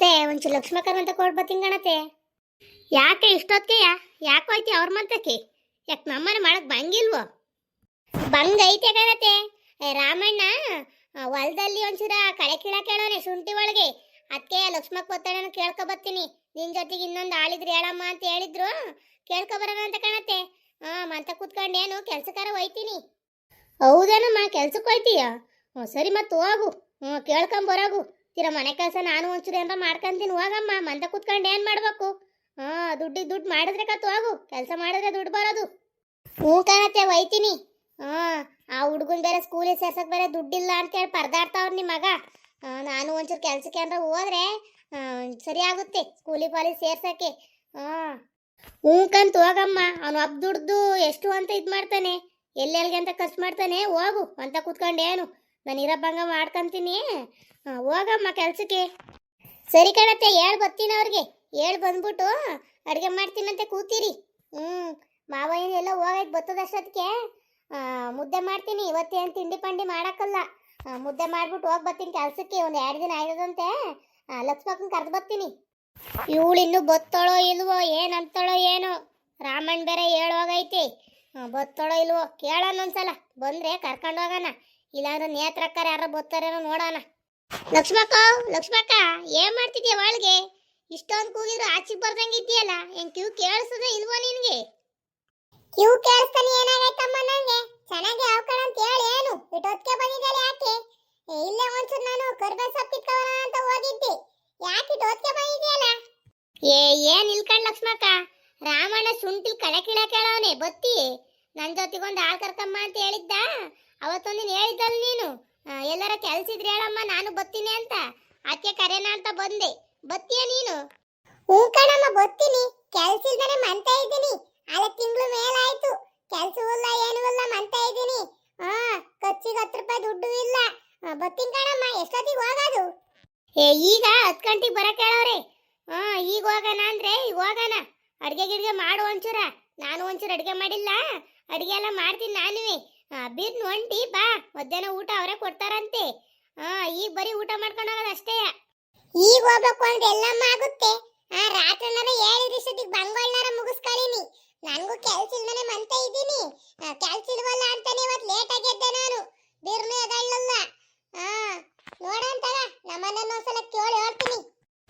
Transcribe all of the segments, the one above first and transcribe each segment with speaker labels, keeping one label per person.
Speaker 1: ಅತ್ತೆ ಒಂಚೂರು ಲಕ್ಷ್ಮಕರ್ ಅಂತ ಕೊಡ್ಬತ್ತೀನಿ ಕಣತೆ. ಯಾಕೆ ಇಷ್ಟೊತ್ತಿಗೆಯ ಯಾಕೆ ಹೋಯ್ತಿ ಅವ್ರ ಮಂತಕ್ಕೆ ಯಾಕೆ ನಮ್ಮನೆ ಮಾಡಕ್ ಬಂಗಿಲ್ವೋ? ಬಂಗ ಐತೆ ಕಣತೆ. ರಾಮಣ್ಣ ಹೊಲದಲ್ಲಿ ಒಂಚೂರ ಕಳೆ ಕೀಳಕ್ಕೆ ಕೇಳೋನೆ ಶುಂಠಿ ಒಳಗೆ. ಅದಕ್ಕೆ ಲಕ್ಷ್ಮಕ್ ಬತ್ತಾಳೆ ಕೇಳ್ಕೊ ಬರ್ತೀನಿ. ನಿನ್ ಜೊತೆಗೆ ಇನ್ನೊಂದು ಆಳಿದ್ರೆ ಹೇಳಮ್ಮ ಅಂತ ಹೇಳಿದ್ರು. ಕೇಳ್ಕೊ ಬರೋಣ ಅಂತ ಕಾಣತ್ತೆ ಹಾ ಮಂತ ಕೂತ್ಕೊಂಡೇನು ಕೆಲ್ಸಕ್ಕಾರ ಹೋಯ್ತೀನಿ. ಹೌದೇನಮ್ಮ ಕೆಲ್ಸಕ್ಕೆ ಹೋಯ್ತೀಯ? ಹ್ಞೂ ಸರಿ ಮತ್ತೆ ಹೋಗು. ಹ್ಞೂ ಕೇಳ್ಕೊಂಬರೋಗು ತೀರ ಮನೆ ಕೆಲಸ ನಾನು ಒಂಚೂರು ಏನಾರ ಮಾಡ್ಕೊಂತೀನಿ, ಹೋಗಮ್ಮ. ಮಂದ ಕೂತ್ಕೊಂಡು ಏನು ಮಾಡಬೇಕು? ಹಾಂ ದುಡ್ಡಿಗೆ ದುಡ್ಡು ಮಾಡಿದ್ರೆ ಕತ್ತು, ಹೋಗು. ಕೆಲಸ ಮಾಡಿದ್ರೆ ದುಡ್ಡು ಬರೋದು. ಹ್ಞೂ ಕಾಣತ್ತೆ ಒಯ್ತೀನಿ ಹಾಂ, ಆ ಹುಡುಗನ್ ಬೇರೆ ಸ್ಕೂಲಿಗೆ ಸೇರ್ಸಕ್ ಬೇರೆ ದುಡ್ಡಿಲ್ಲ ಅಂತೇಳಿ ಪರದಾಡ್ತಾವ್ರ ನಿಮ್ಮ ಮಗ ನಾನು ಒಂಚೂರು ಕೆಲ್ಸಕ್ಕೆ ಅಂದ್ರೆ ಹೋದ್ರೆ ಸರಿ ಆಗುತ್ತೆ. ಸ್ಕೂಲಿ ಪಾಲಿ ಸೇರ್ಸಕ್ಕೆ. ಹಾಂ. ಹ್ಞೂಕಂತ ಹೋಗಮ್ಮ. ಅವನು ಒಬ್ಬ ದುಡ್ದು ಎಷ್ಟು ಅಂತ ಇದು ಮಾಡ್ತಾನೆ. ಎಲ್ಲೆಲ್ಗೆ ಅಂತ ಖರ್ಚು ಮಾಡ್ತಾನೆ. ಹೋಗು ಅಂತ ಕೂತ್ಕೊಂಡು ಏನು. ನಾನು ಇರೋ ಭಂಗ ಮಾಡ್ಕೊಂತೀನಿ. ಹೋಗಮ್ಮ ಕೆಲಸಕ್ಕೆ. ಸರಿ ಕಣತ್ತೆ, ಹೇಳ್ ಬರ್ತೀನಿ ಅವ್ರಿಗೆ. ಹೇಳ್ ಬಂದ್ಬಿಟ್ಟು ಅಡುಗೆ ಮಾಡ್ತೀನಂತೆ, ಕೂತೀರಿ. ಹ್ಞೂ ಏನು ಎಲ್ಲ ಹೋಗೈತೆ ಬತ್ತದಷ್ಟೊತ್ತಿಗೆ ಮುದ್ದೆ ಮಾಡ್ತೀನಿ ಇವತ್ತೇನು ತಿಂಡಿ ಪಂಡಿ ಮಾಡೋಕ್ಕಲ್ಲ. ಮುದ್ದೆ ಮಾಡಿಬಿಟ್ಟು ಹೋಗಿ ಬರ್ತೀನಿ ಕೆಲ್ಸಕ್ಕೆ, ಒಂದು ಎರಡು ದಿನ ಆಯ್ತದಂತೆ ಲಕ್ಷ್ಮಕ್ಕ ಕರೆದು ಬರ್ತೀನಿ. ಇವಳು ಇನ್ನು ಬತ್ತಳೋ ಇಲ್ವೋ, ಏನು ಅಂತಾಳೋ ಏನೋ. ರಾಮಣ್ಣ ಬೇರೆ ಹೇಳೋಗೈತಿ ಬತ್ತಳೋ ಇಲ್ವೋ, ಕೇಳೋಣ ಒಂದ್ಸಲ. ಬಂದರೆ ಕರ್ಕೊಂಡು ಹೋಗೋಣ. ಇಲ್ಲಾಂದ್ರೆ ನೇತ್ರಕ್ಕಾರ ಯಾರೋ ಬತ್ತಾರೇನೋ ನೋಡೋಣ. ಲಕ್ಷ್ಮಕ್ಕ ಲಕ್ಷ್ಮಕ್ಕ ಏನ್ ಮಾಡ್ತಿದ್ಯಾ ಒಳಗೆ? ಇಷ್ಟೊಂದು ಕೂಗಿದ್ರು ಆಚೆ ಬರ್ದಂಗ ಇದೆಯಲ್ಲ ಏನ್ ಕ್ಯೂ ಕೇಳಿಸದ ಇಲ್ವೋ ನಿನ್ಗೆ? ಕ್ಯೂ ಕೇಳಿಸ್ತಾನೆ ಏನಾಗೈತಮ್ಮ ನಂಗೆ? ಚೆನ್ನಾಗಿ ಯಾವ್ಕಳ ಅಂತ ಹೇಳಿ ಏನು? ಇಟ್ಟೊತ್ತಿಗೆ ಬಂದಿದ್ದಾಳೆ ಯಾಕೆ? ಇಲ್ಲೇ ಒಂಚೂರು ನಾನು ಕರ್ಬೆ ಸೊಪ್ಪು ಕಿತ್ಕೊಳ್ಳೋಣ ಅಂತ ಹೋಗಿದ್ದೆ. ಯಾಕೆ ಇಟ್ಟೊತ್ತಿಗೆ ಬಂದಿದ್ಯಲ್ಲ? ಏ ಏನ್ ಇಲ್ಕಂಡ್ ಲಕ್ಷ್ಮಕ್ಕ? ರಾಮಣ್ಣ ಸುಂಟಿ ಕಳೆ ಕಿಳ ಕೇಳವನೆ ಬತ್ತಿ ನನ್ ಜೊತೆಗೊಂದು ಆಳ್ ಕರ್ಕಮ್ಮ ಅಂತ ಹೇಳಿದ್ದ? ಅವತ್ತೊಂದಿನ ಹೇಳಿದ್ದಲ್ ನೀನು. ಎಲ್ಲಾರ ಕೆಲ್ಸಿದ್ರೆ ಹೇಳಮ್ಮ ನಾನು ಬತ್ತೀನಿ ಅಂತ. ಆಕೆ ಕರೆನ ಅಂತ ಬಂದೆ. ಬತ್ತೀಯ ನೀನು? ಹ್ಞೂ ಕಣಮ್ಮ ಬತ್ತೀನಿ ಕೆಲ್ಸ ಇಲ್ದಾನೆ ಮಂತ ಇದ್ದೀನಿ. ಅಲ್ಲ ತಿಂಗಳು ಮೇಲಾಯ್ತು. ಕೆಲ್ಸ ಏನೂ ಇಲ್ಲ ಮಂತ ಇದ್ದೀನಿ. ಹಾ ಖರ್ಚಿಗೆ ಹತ್ತು ರೂಪಾಯಿ ದುಡ್ಡು ಇಲ್ಲ. ಬತ್ತೀನಿ ಕಣಮ್ಮ ಎಷ್ಟೊತ್ತಿಗೆ ಹೋಗೋದು? ಏ ಈಗ ಹತ್ತು ಗಂಟೆಗೆ ಬರಕ್ಕೆ ಹೇಳೋರೆ. ಹಾ ಈಗ ಹೋಗೋಣ ಅಂದ್ರೆ ಈಗ ಹೋಗೋಣ. ಅಡ್ಗೆ ಗಿಡ್ಗೆ ಮಾಡು ಒಂಚೂರ. ನಾನು ಒಂಚೂರು ಅಡ್ಗೆ ಮಾಡಿಲ್ಲ. ಅಡ್ಗೆ ಎಲ್ಲ ಮಾಡ್ತೀನಿ ನಾನುವೆ. ಬಿರ್ನು ಒಂಟಿ ಬಾ. ಮಧ್ಯಾಹ್ನ ಊಟ ಅವರೇ ಕೊಡ್ತಾರಂತೆ. ಹಾ ಈಗ ಬರೀ ಊಟ ಮಾಡ್ಕೊಂಡು ಹೋಗೋದು ಅಷ್ಟೇ. ಈಗ ಹೋಗ್ಬೇಕು ಅಂದ್ರೆ ಎಲ್ಲಮ್ಮ ಆಗುತ್ತೆ. ಆ ರಾತ್ರಿನಾರ ಏಳು ಇಷ್ಟೊತ್ತಿಗೆ ಬಂಗೋಳ್ನಾರ ಮುಗಿಸ್ಕೊಳ್ಳೀನಿ ನನಗೂ ಕೆಲ್ಸ ಇಲ್ದನೆ ಮಂತ ಇದ್ದೀನಿ. ಕೆಲ್ಸ ಇಲ್ವಲ್ಲ ಅಂತಾನೆ ಇವತ್ತು ಲೇಟ್ ಆಗಿದ್ದೆ ನಾನು. ಬಿರ್ನು ಎದಳ್ಳಲ್ಲ ಹಾ ನೋಡಂತಗ ನಮ್ಮನ್ನ ಒಂದ್ಸಲ ಕೇಳಿ ಹೇಳ್ತೀನಿ.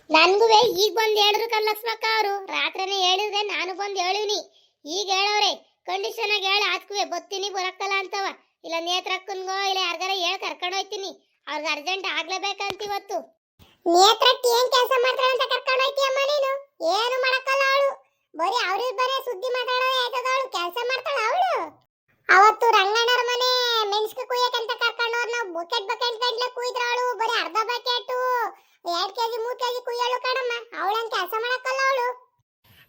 Speaker 1: ನನ್ಗೂ ಈಗ ಬಂದು ಹೇಳಿದ್ರು ಕಲ್ಲಕ್ಷ್ಮಕ್ಕ ಅವರು. ರಾತ್ರಿನೇ ಹೇಳಿದ್ರೆ ನಾನು ಬಂದು ಹೇಳಿವ್ನಿ. ಈಗ ಹೇಳವ್ರೆ ಕಂಡೀಷನ್ ಆಗಿ ಹೇಳಿ ಹಾಕ್ವೆ ಬತ್ತೀನಿ, ಬರಕ್ಕಲ್ಲ ಅಂತವ. ಇಲ್ಲ ನೇತ್ರಕ್ಕನ್ಗೋ, ಇಲ್ಲ ಯಾರ್ಗಾರ ಹೇಳಿ ಕರ್ಕೊಂಡು ಹೋಯ್ತೀನಿ. ಅವ್ರಿಗೆ ಅರ್ಜೆಂಟ್ ಆಗ್ಲೇಬೇಕಂತ ಇವತ್ತು. ನೇತ್ರಕ್ಕೆ ಏನ್ ಕೆಲಸ ಮಾಡ್ತಾಳೆ ಅಂತ ಕರ್ಕೊಂಡು ಹೋಯ್ತೀಯಮ್ಮ ನೀನು? ಏನು ಮಾಡಕ್ಕಲ್ಲ ಅವಳು? ಬರೀ ಅವ್ರಿಗೆ ಬರೀ ಸುದ್ದಿ ಮಾತಾಡೋ ಅವಳು? ಕೆಲಸ ಮಾಡ್ತಾಳ ಅವಳು? ಅವತ್ತು ರಂಗಣ್ಣರ ಮನೆ ಮೆಣಸ್ಕ ಕುಯ್ಯಕಂತ ಕರ್ಕೊಂಡು ಹೋದ್ ನಾವು. ಬಕೆಟ್ ಬಕೆಟ್ ಗಂಟ್ಲೆ ಕುಯ್ದ್ರ ಅವಳು. ಬರೀ ಅರ್ಧ ಬಕೆಟ್, ಎರಡ್ ಕೆಜಿ, ಮೂರ್ ಕೆಜಿ ಕುಯ್ಯಳು ಕಣಮ್ಮ. ಅವಳು ಕೆಲಸ ಮಾಡಕ್ಕಲ್ಲ ಅವಳು?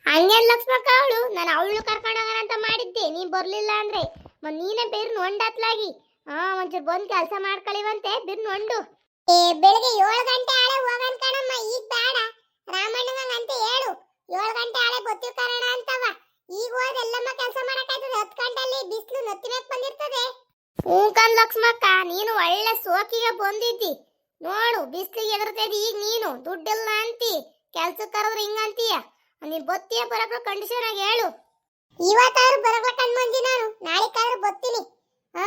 Speaker 1: ಹಂಗೇನ್ ಲಕ್ಷ್ಮಕ್ಕ ಅವಳು? ನಾನು ಅವಳು ಕರ್ಕೊಂಡು ಬರ್ಲಿಲ್ಲ ಅಂದ್ರೆ ನೀನೇ ಬೇರೆ ಒಂಡಾತ್ಲಾಗಿ. ಹಾ ಒಂಚೂರು ಬಂದ್ ಕೆಲಸ ಮಾಡ್ಕೊಳ್ಳಿವಂತೆ ಬಿರ್ನ್ ಒಂಡು. ಏ ಬೆಳಿಗ್ಗೆ ಏಳು ಗಂಟೆ ಆಳೆ ಹೋಗನ್ ಕಣಮ್ಮ ಈಗ ಬೇಡ ರಾಮಣ್ಣನ ಅಂತ ಹೇಳು ಏಳು ಗಂಟೆ ಆಳೆ ಗೊತ್ತಿರ್ ಕಾರಣ ಅಂತವ. ಈಗ ಹೋದ ಎಲ್ಲಮ್ಮ ಕೆಲಸ ಮಾಡಕ್ಕಾಯ್ತದೆ? ಹತ್ತು ಗಂಟೆಯಲ್ಲಿ ಬಿಸಿಲು ನತ್ತಿ ಮೇಲೆ ಬಂದಿರ್ತದೆ. ಹ್ಞೂ ಕಣ್ ಲಕ್ಷ್ಮಕ್ಕ ನೀನು ಒಳ್ಳೆ ಸೋಕಿಗೆ ಬಂದಿದ್ದಿ. ನೋಡು ಬಿಸಿಲಿಗೆ ಎದುರ್ತೈತಿ ಈಗ ನೀನು. ದುಡ್ಡಿಲ್ಲ ಅಂತಿ. ಕೆಲ್ಸಕ್ಕೆ ಕರೆದ್ರೆ ಹಿಂಗಂತೀಯ? ನೀನ್ ಬತ್ತಿಯ ಬರಕ ಕಂಡೀಷನ್ ಆಗಿ ಹೇಳು. ಇವತ್ತಾದ್ರೂ ಬರಬೇಕಂದ್ ಮಂದಿ ನಾನು. ನಾಳೆಕಾದ್ರೂ ಬತ್ತೀನಿ ಹಾ,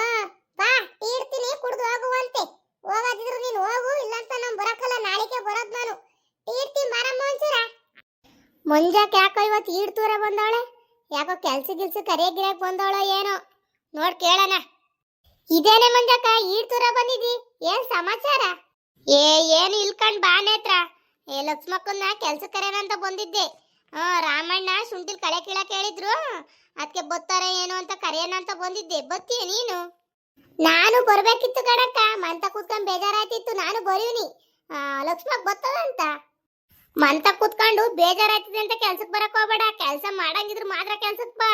Speaker 1: ಬಾ ಟೀ ಇಡ್ತೀನಿ, ಕುಡ್ದು ಹೋಗುವಂತೆ ಹೋಗೋದಿದ್ರು ನೀನು ಹೋಗು, ಇಲ್ಲಂತ ನಾನು ಬರಕಲ್ಲ, ನಾಳೆಗೆ ಬರೋದ್ ನಾನು. ಟೀ ಇಡ್ತೀನಿ ಬಾರಮ್ಮ ಒಂಚೂರ. ಮುಂಜಾಕ್ ಯಾಕೋ ಇವತ್ತು ಈಡ್ತೂರ ಬಂದವಳೆ? ಯಾಕೋ ಕೆಲ್ಸ ಗಿಲ್ಸ ಕರಿಯ ಗಿರಾಕ್ ಬಂದವಳೋ ಏನೋ? ನೋಡ್ ಕೇಳಣ. ಇದೇನೆ ಮಂಜಕ್ಕ ಈಡ್ತೂರ ಬಂದಿದಿ? ಏನ್ ಸಮಾಚಾರ? ಏ, ಏನು ಇಲ್ಕಂಡ್ ಬಾ ನೇತ್ರ. ಏ, ಲಕ್ಷ್ಮಕ್ಕನ್ನ ಕೆಲ್ಸ ಅಂತ ಬಂದಿದ್ದೆ. ರಾಮಣ್ಣ ಶುಂಠಿಲ್ ಕಳೆ ಕೀಳಕ್ಕೆ ಹೇಳಿದ್ರು ಅದಕ್ಕೆ ಬತ್ತಾರೆ ಏನು ಅಂತ ಕರೆಯೋಣ ಅಂತ ಬಂದಿದ್ದೆ. ಬತ್ತೀಯ ನೀನು? ನಾನು ಬರ್ಬೇಕಿತ್ತು ಕಣಕ್ಕ. ಮಂತ ಕೂತ್ಕೊಂಡ್ ಬೇಜಾರಾಯ್ತಿತ್ತು. ನಾನು ಬರೀವ್ನಿ ಲಕ್ಷ್ಮಕ್ ಬರ್ತದಂತ ಮಂತ ಕೂತ್ಕೊಂಡು ಬೇಜಾರಾಯ್ತಿದೆ ಅಂತ ಕೆಲ್ಸಕ್ ಬರಕ್ ಹೋಗ್ಬೇಡ. ಕೆಲ್ಸ ಮಾಡಂಗಿದ್ರು ಮಾತ್ರ ಕೆಲ್ಸಕ್ ಬಾ.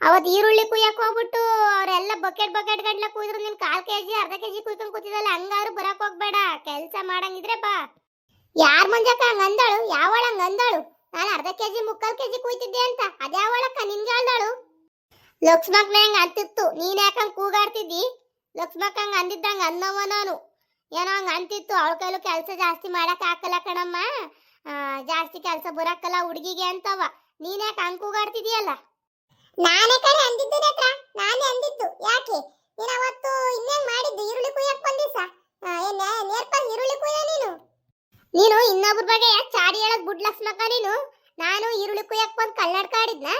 Speaker 1: ಅವತ್ ಈರುಳ್ಳಿ ಕುಯ್ಯಕ್ ಹೋಗ್ಬಿಟ್ಟು ಅವರೆಲ್ಲ ಬಕೆಟ್ ಬಕೆಟ್ ಗಂಟ್ಲ ಕುಯ್ದ್ರು. ನಿನ್ ಕಾಲ್ ಕೆಜಿ, ಅರ್ಧ ಕೆಜಿ ಕುಯ್ಕೊಂಡ್ ಕೂತಿದಲ್ಲ ಹಂಗಾರು ಬರಕ್ ಹೋಗ್ಬೇಡ. ಕೆಲ್ಸ ಮಾಡಂಗಿದ್ರೆ ಬಾ. ಯಾರ್ ಮಂಜಕ್ಕ ಹಂಗ ಅಂದಳು ಯಾವಳ ಹಂಗ ಅಂದಳು ನಾನು ಅರ್ಧ ಕೆಜಿ, ಮುಕ್ಕಾಲ್ ಕೆಜಿ ಕೂಯ್ತಿದ್ದೆ ಅಂತ. ಅದ್ಯಾವಳಕ್ಕ ನಿನ್ಗೆ ಹೇಳ್ದಳು ಲಕ್ಷ್ಮಕ್ ನಂಗ್ ಅಂತಿತ್ತು? ನೀನ್ ಯಾಕಂಗ್ ಕೂಗಾಡ್ತಿದ್ದಿ? ಲಕ್ಷ್ಮಕ್ ಹಂಗ ಅಂದಿದ್ದಂಗ ಅನ್ನವ ನಾನು. ಏನೋ ಹಂಗ ಅಂತಿತ್ತು. ಅವಳ ಕೈಲೂ ಕೆಲಸ ಜಾಸ್ತಿ ಮಾಡಕ್ ಹಾಕಲ್ಲ ಕಣಮ್ಮ. ಜಾಸ್ತಿ ಕೆಲಸ ಬರಕಲ್ಲ ಹುಡುಗಿಗೆ ಅಂತವ. ನೀನ್ ಯಾಕೆ ಹಂಗ್ ಕೂಗಾಡ್ತಿದೀಯಲ್ಲ? ನಾನೇ ಕಡೆ ಅಂದಿದ್ದು ನಾನೇ ಅಂದಿದ್ದು. ಯಾಕೆ ನೀನ್ ಅವತ್ತು ಇನ್ನೇನ್ ಮಾಡಿದ್ದು ಈರುಳ್ಳಿ ಕುಯ್ಯಕ್ ಬಂದಿಸ ನೇರ್ಪ ಈರುಳ್ಳಿ ಕುಯ್ಯ ನೀನು ನೀನು ಇನ್ನೊಬ್ರ ಬಗ್ಗೆ ಯಾಕೆ ಬುಡ್ಲಕ್ಸ್ಮಕ್ಕ ನೀನು. ನಾನು ಈರುಳ್ಳಿ ಕುಯ್ಯಕ್ ಬಂದ್ ಆಡಿದ್ನ.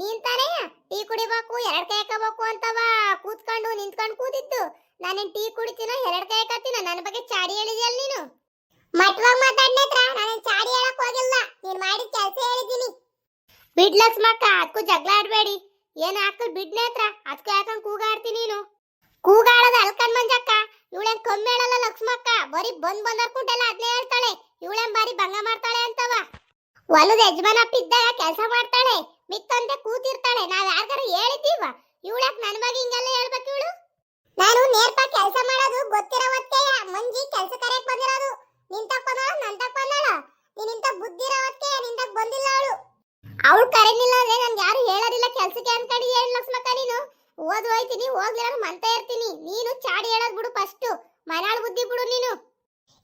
Speaker 1: ನೀನ್ ತಾನೇ ಟೀ ಕುಡಿಬೇಕು, ಎರಡ್ ಕೈ ಹಾಕಬೇಕು ಅಂತವ ಕೂತ್ಕೊಂಡು ನಿಂತ್ಕೊಂಡು ಕೂತಿದ್ದು. ನಾನೇನ್ ಟೀ ಕುಡಿತೀನೋ ಎರಡ್ ಕೈ ಹಾಕತ್ತೀನ ನನ್ನ ಬಗ್ಗೆ ಚಾಡಿ ಹೇಳಿದ್ಯಲ್ಲ ನೀನು. ಮಟ್ವಾಗ ಮಾತಾಡ್ನೇತ್ರ ನಾನು ಚಾಡಿ ಹೇಳಕ್ ಹೋಗಿಲ್ಲ. ನೀನ್ ಮಾಡಿದ ಕೆಲಸ ಹೇಳಿದ್ದೀನಿ. ಬಿಡ್ಲಕ್ಷ್ಮಕ್ಕ ಅದಕ್ಕೂ ಜಗಳ ಆಡ್ಬೇಡಿ. ಏನ್ ಹಾಕಲ್ ಬಿಡ್ನೇತ್ರ ಅದಕ್ಕೂ ಯಾಕಂಗ್ ಕೂಗಾಡ್ತೀನಿ ನೀನು? ಕೂಗಾಡೋದು ಅಲ್ಕನ್ ಮಂಜಕ್ಕ. ಇವಳೇನ್ ಕಮ್ಮಿ ಹೇಳಲ್ಲ ಲಕ್ಷ್ಮಕ್ಕ. ಬರೀ ಬಂದ್ ಬಂದ್ ಕುಂಟೆಲ್ಲ ಅದ್ನೇ ಹೇಳ್ತಾಳೆ. ಇವಳೇನ್ ಬಾರಿ ಭಂಗ ಮಾಡ್ತಾಳೆ ಅಂತವ ಹೊಲದ ಯಜಮಾನಪ್ಪ ಇದ್ದಾಗ ಕೆಲಸ ಮಾಡ್ತಾಳೆ, ಮಿತ್ತಂತೆ ಕೂತಿರ್ತಾಳೆ. ನಾವ್ ಯಾರ್ಗಾರ ಹೇಳಿದ್ದೀವ? ಇವಳಕ್ ನನ್ ಬಗ್ಗೆ ಹಿಂಗೆಲ್ಲ ಹೇಳ್ಬೇಕು ಇವಳು? ನಾನು ನೇರ್ಪ ಕೆಲಸ ಮಾಡೋದು ಗೊತ್ತಿರೋವತ್ತೇ ಮಂಜಿ ಕೆಲಸ ಕರೆಯಕ್ ಬಂದಿರೋದು. ನಿಂತಕ್ ಬಂದಾಳ ನಂತಕ್ ಬಂದಳ ನೀನಿಂತ ಬುದ್ಧಿ ಇರೋವತ್ತೇ ನಿಂತಕ್ ಬಂದಿಲ್ಲ ಅವಳು. ಅವಳು ಕರೆನಿಲ್ಲ ಅಂದ್ರೆ ನನ್ಗೆ ಯಾರು ಹೇಳೋದಿಲ್ಲ. ಕೆಲ್ಸಕ್ಕೆ ಅನ್ಕೊಂಡಿದ್ಯಾ ಲಕ್ಷ್ಮಕ್ಕ ನೀನು? ಓದ್ ಹೋಯ್ತೀನಿ, ಹೋಗ್ಲಿಲ್ಲ ಮಂತ ಇರ್ತೀನಿ. ನೀನು ಹೇಳೋದ್ ಬಿಡು ಫಸ್ಟ್ ಮನಾಳ್ ಬುದ್ಧಿ ಬಿಡು ನೀನು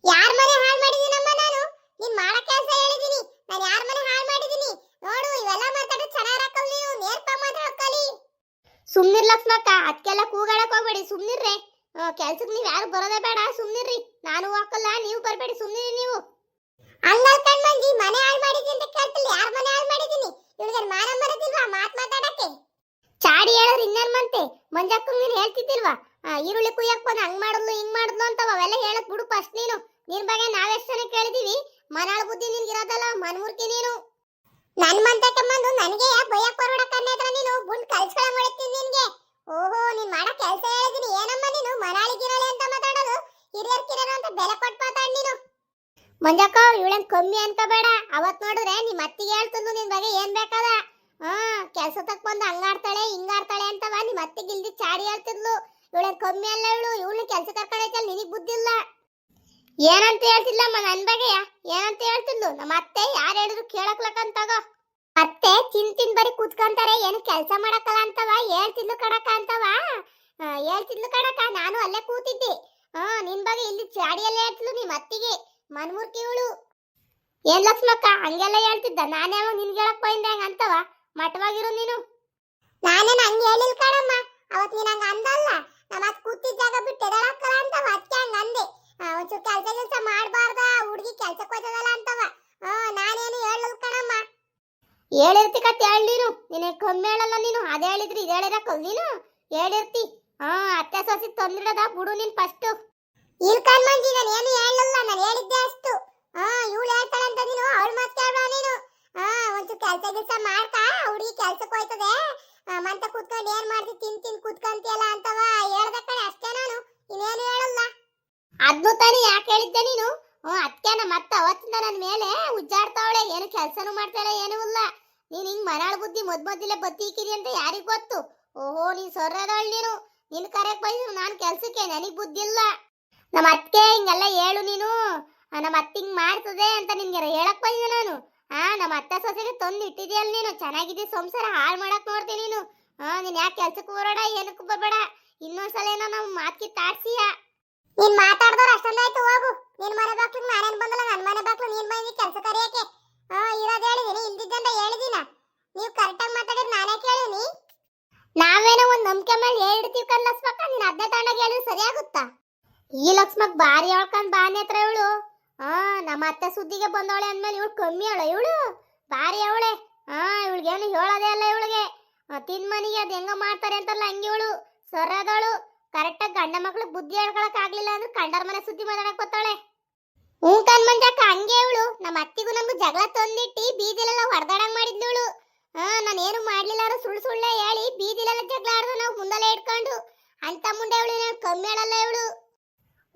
Speaker 1: ಯಾರ್ ಮನೆ ಹಾಳು ಮಾಡಿದೀನಮ್ಮ ನಾನು ನೀನ್ ಮಾಡೋ ಕೆಲಸ ಹೇಳಿದೀನಿ ನಾನು ಯಾರ್ ಮನೆ ಹಾಳು ಮಾಡಿದೀನಿ ನೋಡು ಇವೆಲ್ಲ ಮಾತಾಡೋ ಚೆನ್ನಾಗಿರಕ್ಕಲ್ ನೀವು ನೇರ್ಪ ಮಾತಾಡಕ್ಕಲಿ ಸುಮ್ನಿರ್ ಲಕ್ಷ್ಮಕ್ಕ ಅದಕ್ಕೆಲ್ಲ ಕೂಗಾಡಕ್ ಹೋಗ್ಬೇಡಿ ಸುಮ್ನಿರ್ರಿ. ಕೆಲ್ಸಕ್ಕೆ ನೀವು ಯಾರು ಬರೋದೇ ಬೇಡ ಸುಮ್ನಿರ್ರಿ. ನಾನು ಹಾಕಲ್ಲ ನೀವು ಬರಬೇಡಿ ಸುಮ್ನಿರಿ ನೀವು. ಹಂಗಲ್ಕಂಡ್ ಮಂಜಿ ಮನೆ ಹಾಳು ಮಾಡಿದ್ದೀನಿ ಅಂತ ಕೇಳ್ತಿಲ್ಲ ಯಾರ್ ಮನೆ ಹಾಳು ಮಾಡಿದೀನಿ ಇವ್ಳಿಗೆ ಮಾನ ಮಾತ್ ಮಾತಾಡಕ್ಕೆ? ಚಾಡಿ ಹೇಳೋರು ಇನ್ನೇನ್ ಮಂತೆ? ಮಂಜಕ್ಕ ನೀನ್ ಹೇಳ್ತಿದ್ದಿಲ್ವಾ? ಈರುಳ್ಳಿ ಕುಯ್ಯಕ್ ಬಂದ್ ಹಂಗ್ ಮಾಡಿದ್ಲು ಹಿಂಗ್ ಮಾಡಿದ್ಲು ಅಂತ ಅವೆಲ್ಲ ಹೇಳಕ್ ಬಿಡು ಫಸ್ಟ್ ನೀನು. ನಿನ್ ಬಗ್ಗೆ ನಾವೆಷ್ಟು ಜನ ಕೇಳಿದೀವಿ? ಮನಾಳ ಬುದ್ಧಿ ನಿನ್ಗಿರೋದಲ್ಲ ಮನ್ಮೂರ್ತಿ ನೀನು. ನನ್ ಮಂತಕ್ಕೆ ಬಂದು ನನಗೆ ಭಯ ಬರಬೇಡ ಹತ್ರ ನೀನು? ಬುಂಡ್ ಕಲ್ಸ್ಕೊಳ ಮಾಡಿರ್ತೀನಿ ನಿನ್ಗೆ. ಓಹೋ, ನೀನ್ ಮಾಡೋ ಕೆಲ್ಸ ಹೇಳಿದೀನಿ. ಏನಮ್ಮ ನೀನು? ಮನಾಳಿ ಗಿರಾಳಿ ಅಂತ ಮಾತಾಡೋದು? ಹಿರಿಯರ್ ಕಿರಿಯರು ಅಂತ ಬೆಲೆ ಕೊಟ್ಟು ಮಾತಾಡ್ ನೀನು. ಮಂಜಕ್ಕ, ಇವಳೇನ್ ಕಮ್ಮಿ ಅನ್ಕೋಬೇಡ. ಅವತ್ ನೋಡಿದ್ರೆ ನಿಮ್ ಅತ್ತಿಗೆ ಹೇಳ್ತಂದು ನಿನ್ ಬಗ್ಗೆ ಏನ್ ಬೇಕಾದ? ಹಾ ಕೆಲ್ಸ ತಕ್ ಬಂದು ಹಂಗಾಡ್ತಾಳೆ, ಹಿಂಗಾಡ್ತಾಳೆ ಅಂತವ ನಿಮ್ ಅತ್ತಿಗೆ ಇಲ್ದಿ ಚಾಡಿ ಹೇಳ್ತಿದ್ಲು. ಇವಳೇನ್ ಕಮ್ಮಿ ಅಲ್ಲ ಇವಳು. ಇವಳು ಕೆಲ್ಸ ಕರ್ಕೊಂಡೈತಲ್ ನಿನಗ್ ಬುದ್ಧಿಲ್ಲ ಏನಂತ ಹೇಳ್ತಿಲ್ಲಮ್ಮ ನನ್ ಬಗ್ಗೆಯ? ಏನಂತ ಹೇಳ್ತಿದ್ಲು? ನಮ್ಮ ಅತ್ತೆ ಯಾರು ಹೇಳಿದ್ರು ಕೇಳಕ್ಲಕ್ಕಂತ ತಗೋ. ಅತ್ತೆ ತಿನ್ ತಿನ್ ಬರೀ ಕೂತ್ಕೊಂತಾರೆ, ಏನು ಕೆಲಸ ಮಾಡಕಲ್ಲ ಅಂತವ ಹೇಳ್ತಿದ್ಲು ಕಡಕ ಅಂತವ. ಏಳ್ ಹೇಳ್ತಿದ್ಲು ಕಡಕ, ನಾನು ಅಲ್ಲೇ ಕೂತಿದ್ದೆ. ಹಾ ನಿನ್ ಬಗ್ಗೆ ಇಲ್ಲಿ ಚಾಡಿಯಲ್ಲೇ ಹೇಳ್ತಿದ್ಲು ನಿಮ್ಮ ಅತ್ತಿಗೆ, ಮನ್ಮೂರ್ತಿ ಇವಳು. ಏನ್ ಲಕ್ಷ್ಮಕ್ಕ, ಹಂಗೆಲ್ಲ ಹೇಳ್ತಿದ್ದ? ನಾನೇ ಅವಾಗ ನಿನ್ಗೆ ಹೇಳಕ್ ಬಂದ ಹಂಗ ಅಂತವ? ಮಠವಾಗಿರು ನೀನು. ನಾನೇನ್ ಹಂಗ ಹೇಳಿಲ್ ಕಣಮ್ಮ. ಅವತ್ ನೀನ್ ಹಂಗ ಅಂದಲ್ಲ. ನಮ್ಮ ಅತ್ ಕೂತಿದ್ದ ಜಾಗ ಬಿಟ್ಟು ಎದಳಕ್ಕಲ್ಲ ಅಂತವ. ಅತ್ತೆ ಹಂಗ ಅಂದೆ. ಒಂಚೂರು ಕೆಲ್ಸ ಕೆಲ್ಸ ಹುಡ್ಗಿ ಹುಡುಗಿ ಕೆಲ್ಸಕ್ಕೆ ಹೋಯ್ತದಲ್ಲ ಅಂತವ ಹಾ ನಾನೇನು ಹೇಳಲ್ ಕಣಮ್ಮ ಹೇಳಿರ್ತಿ ಕತ್ ಹೇಳ್ ನೀನು. ನಿನಗೆ ಕಮ್ಮಿ ಹೇಳಲ್ಲ ನೀನು. ಅದೇ ಹೇಳಿದ್ರಿ ಇದು ಹೇಳಿರಕ್ಕಲ್ ನೀನು. ಹೇಳಿರ್ತಿ ಹಾ ಅತ್ತೆ ಸೊಸಿ ತಂದಿಡದ. ಬಿಡು ನೀನ್ ಫಸ್ಟ್ ಇಲ್ ಕಣ್ಮಂಜಿ ನಾನು ಏನು ಹೇಳಲ್ಲ. ನಾನು ಹೇಳಿದ್ದೆ ಅಷ್ಟು. ಹಾ ಇವಳು ಹೇಳ್ತಾಳೆ ಅಂತ ನೀನು. ಅವಳ ಮಾತು ಕೇಳ್ಬೇಡ ನೀನು. ಹಾ ಒಂಚೂರು ಕೆಲಸ ಗಿಲ್ಸ ಮಾಡ್ತಾ ಹುಡುಗಿ ಕೆಲ್ಸಕ್ಕೆ ಹೋಯ್ತದೆ. ಮಂತ ಕೂತ್ಕೊಂಡು ಏನ್ ಮಾಡ್ತಿ ತಿನ್ ತಿನ್ ಕುತ್ಕೊಂತಿಯಲ್ಲ ಅಂತವ ಹೇಳ್ದೆ ಅಷ್ಟೇ ನಾನು. ಇನ್ನೇನು ಹೇಳಲ್ಲ. ಅದ್ನು ತಾನೇ ಯಾಕೆ ಹೇಳಿದ್ದೆ ನೀನು? ಹ್ಞೂ ಅದಕ್ಕೆ ನಮ್ಮ ಅವತ್ತಿಂದ ನನ್ನ ಮೇಲೆ ಉಜ್ಜಾಡ್ತಾವಳೆ, ಏನು ಕೆಲಸನೂ ಮಾಡ್ತಾಳೆ, ಏನೂ ಇಲ್ಲ. ನೀನ್ ಹಿಂಗ್ ಮನಾಳ ಬುದ್ಧಿ ಮೊದ್ ಮೊದಲೇ ಬತ್ತೀಕಿರಿ ಅಂತ ಯಾರಿಗ್ ಗೊತ್ತು? ಓಹೋ, ನೀನ್ ಸೊರ್ರದವಳು ನೀನು. ನಿನ್ ಕರೆಕ್ ಬೈದ್ರು ನಾನ್ ಕೆಲ್ಸಕ್ಕೆ, ನನಗ್ ಬುದ್ಧಿ ಇಲ್ಲ. ನಮ್ಮ ಅತ್ತೆ ಹಿಂಗೆಲ್ಲ ಹೇಳು ನೀನು. ನಮ್ಮ ಅತ್ತೆ ಹಿಂಗ್ ಮಾಡ್ತದೆ ಅಂತ ನಿನ್ಗೆ ಹೇಳಕ್ ಬಂದಿದ್ದೆ ನಾನು. ಆ ನಮ್ಮ ಅತ್ತ ಸೊಸೆಗೆ ತಂದು ಇಟ್ಟಿದ್ಯಲ್ ನೀನು. ಚೆನ್ನಾಗಿದೆ ಸಂಸಾರ, ಹಾಳು ಮಾಡಕ್ ನೋಡ್ತೀನಿ ನೀನು. ಹಾ ನೀನ್ ಯಾಕೆ ಕೆಲ್ಸಕ್ಕೆ ಬರೋಡ ಏನಕ್ಕೂ ಬರಬೇಡ. ಇನ್ನೊಂದ್ಸಲ ಏನೋ ನಾವು ಮಾತ್ಕಿ ತಾಡ್ಸಿಯ? ನೀನ್ ಮಾತಾಡ್ದವ್ರು ಅಷ್ಟೊಂದಾಯ್ತು ಹೋಗು. ನಿನ್ ಮನೆ ಬಾಕ್ಲಿಗೆ ನಾನೇನ್ ಬಂದಲ್ಲ, ನನ್ ಮನೆ ಬಾಕ್ಲು ನೀನ್ ಬಂದಿ, ಕೆಲಸ ಕರಿಯಕ್ಕೆ ಹಾ ಇರೋದ್ ಹೇಳಿದೀನಿ ಇಲ್ದಿದ್ದಂತ ಹೇಳಿದಿನ. ನೀವು ಕರೆಕ್ಟಾಗಿ ಮಾತಾಡಿದ್ರೆ ನಾನೇ ಕೇಳಿನಿ ನಾವೇನೋ ಒಂದ್ ನಂಬಿಕೆ ಮೇಲೆ ಹೇಳಿರ್ತೀವಿ ಕಣ್ ಲಕ್ಷ್ಮಕ್ಕ, ನೀನ್ ಅದೇ ತಾಂಡಾಗ ಹೇಳಿದ್ರೆ ಸರಿಯಾಗುತ್ತಾ? ಈ ಲಕ್ಷ್ಮಕ್ ಬಾರಿ ಹೇಳ್ಕೊಂಡ್ ಬಾನಿ ಹತ್ರ ಇವಳು. ಹಾ ನಮ್ಮ ಅತ್ತೆ ಸುದ್ದಿಗೆ ಬಂದವಳೆ ಅಂದ್ಮೇಲೆ ಇವಳು ಕಮ್ಮಿ ಅವಳ ಇವಳು. ಬಾರಿ ಅವಳೆ. ಹಾ ಇವಳಿಗೇನು ಹೇಳೋದೇ ಅಲ್ಲ ಇವಳಿಗೆ. ತಿನ್ ಮನಿಗೆ ಅದ್ ಹೆಂಗ ಮಾಡ್ತಾರೆ ಅಂತಲ್ಲ ಹಂಗೆ ಇವಳು. ಸೊರ್ರದವಳು ಕರೆಕ್ಟಾಗಿ ಗಂಡ ಮಕ್ಳು ಬುದ್ಧಿ ಹೇಳ್ಕೊಳಕ್ ಆಗ್ಲಿಲ್ಲ ಅಂದ್ರೆ ಕಂಡರ ಮನೆ ಸುದ್ದಿ ಮಾತಾಡಕ್ ಗೊತ್ತಾಳೆ ಹ್ಞೂ ಕಣ್ ಮಂಜಕ್ಕ ಹಂಗೆ ಇವಳು ನಮ್ಮ ಅತ್ತಿಗೂ ನಮಗೂ ಜಗಳ ತಂದಿಟ್ಟು ಬೀದಿಲೆಲ್ಲ ಹೊಡೆದಾಡಂಗ್ ಮಾಡಿದ್ಲು ಹಾ ನಾನು ಏನು ಮಾಡ್ಲಿಲ್ಲ ಸುಳ್ಳು ಸುಳ್ಳೆ ಹೇಳಿ ಬೀದಿಲೆಲ್ಲ ಜಗಳ ಆಡ್ದು ನಾವು ಮುಂದಲೆ ಇಟ್ಕೊಂಡು ಅಂತ ಮುಂದೆ ಇವಳು ನಾನು ಕಮ್ಮಿ ಹೇಳಲ್ಲ ಇವಳು.